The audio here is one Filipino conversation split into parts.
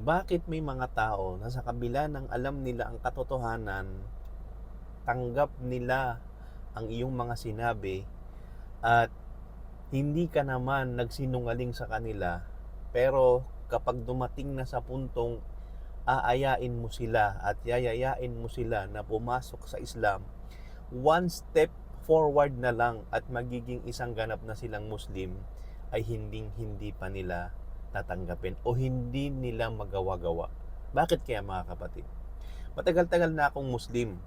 bakit may mga tao na sa kabila ng alam nila ang katotohanan, tanggap nila ang iyong mga sinabi at hindi ka naman nagsinungaling sa kanila pero kapag dumating na sa puntong aayain mo sila at yayayain mo sila na pumasok sa Islam, one step forward na lang at magiging isang ganap na silang Muslim ay hinding hindi pa nila tatanggapin o hindi nila magawa-gawa. Bakit kaya mga kapatid? Matagal-tagal na akong Muslim.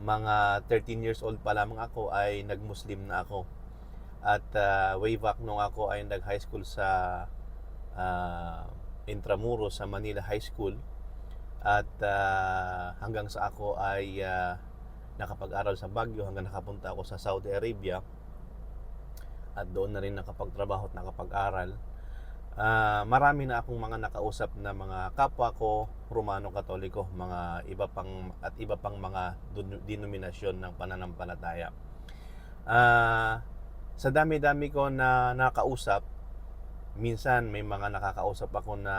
Mga 13 years old pa lamang ako ay nag-Muslim na ako. At uh, way back nung ako ay nag-high school sa uh, Intramuros sa Manila High School. At uh, hanggang sa ako ay uh, nakapag-aral sa Baguio hanggang nakapunta ako sa Saudi Arabia. At doon na rin nakapagtrabaho at nakapag-aral Ah, marami na akong mga nakausap na mga kapwa ko Romano Katoliko, mga iba pang at iba pang mga denominasyon ng pananampalataya. Ah, sa dami-dami ko na nakausap, minsan may mga nakakausap ako na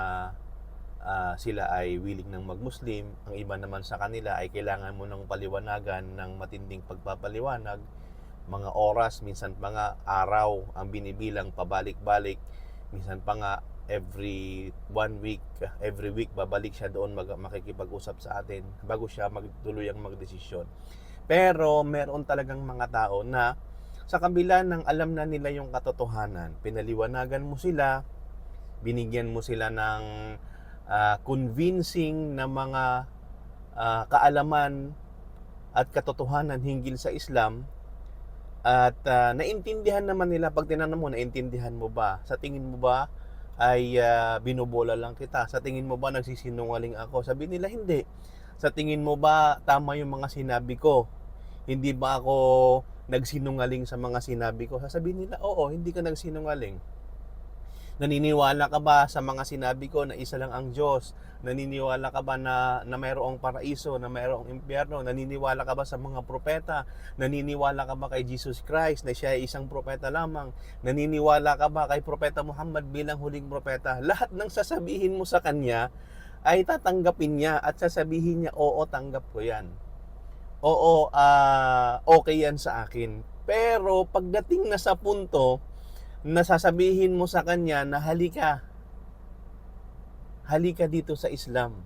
ah, sila ay willing ng mag-Muslim, ang iba naman sa kanila ay kailangan mo ng paliwanagan ng matinding pagpapaliwanag, mga oras, minsan mga araw ang binibilang pabalik-balik minsan pa nga every one week, every week babalik siya doon mag, makikipag-usap sa atin bago siya magtuluyang magdesisyon. Pero meron talagang mga tao na sa kabila ng alam na nila yung katotohanan, pinaliwanagan mo sila, binigyan mo sila ng ah, convincing na mga ah, kaalaman at katotohanan hinggil sa Islam, at ah, naintindihan naman nila pag tinanong mo, naintindihan mo ba? Sa tingin mo ba ay ah, binubola lang kita? Sa tingin mo ba nagsisinungaling ako? Sabi nila, hindi. Sa tingin mo ba tama yung mga sinabi ko? Hindi ba ako nagsinungaling sa mga sinabi ko? Sasabihin nila, oo, hindi ka nagsinungaling. Naniniwala ka ba sa mga sinabi ko na isa lang ang Diyos? Naniniwala ka ba na, na mayroong paraiso, na mayroong impyerno? Naniniwala ka ba sa mga propeta? Naniniwala ka ba kay Jesus Christ na siya ay isang propeta lamang? Naniniwala ka ba kay Propeta Muhammad bilang huling propeta? Lahat ng sasabihin mo sa kanya ay tatanggapin niya at sasabihin niya, oo, tanggap ko yan. Oo, ah, okay yan sa akin. Pero pagdating na sa punto na sasabihin mo sa kanya na halika, halika dito sa Islam.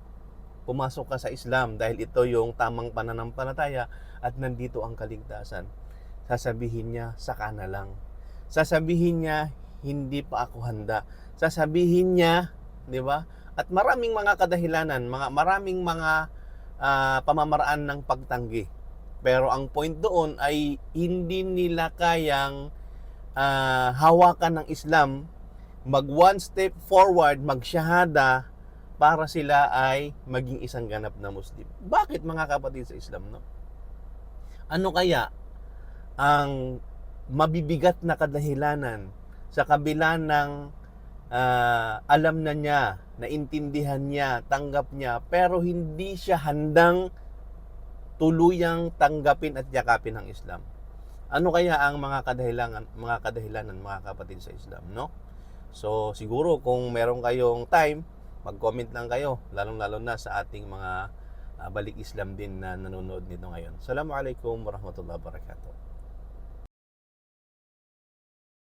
Pumasok ka sa Islam dahil ito yung tamang pananampalataya at nandito ang kaligtasan. Sasabihin niya, saka na lang. Sasabihin niya, hindi pa ako handa. Sasabihin niya, di ba? At maraming mga kadahilanan, mga maraming mga ah, pamamaraan ng pagtanggi. Pero ang point doon ay hindi nila kayang ah, hawakan ng Islam, mag one step forward, magsyahada para sila ay maging isang ganap na Muslim. Bakit mga kapatid sa Islam, no? Ano kaya ang mabibigat na kadahilanan sa kabila ng ah, alam na niya, naintindihan niya, tanggap niya, pero hindi siya handang tuluyang tanggapin at yakapin ang Islam. Ano kaya ang mga kadahilanan, mga kadahilanan mga kapatid sa Islam, no? So, siguro kung meron kayong time, mag-comment lang kayo, lalong-lalo na sa ating mga ah, balik Islam din na nanonood nito ngayon. Assalamualaikum warahmatullahi wabarakatuh.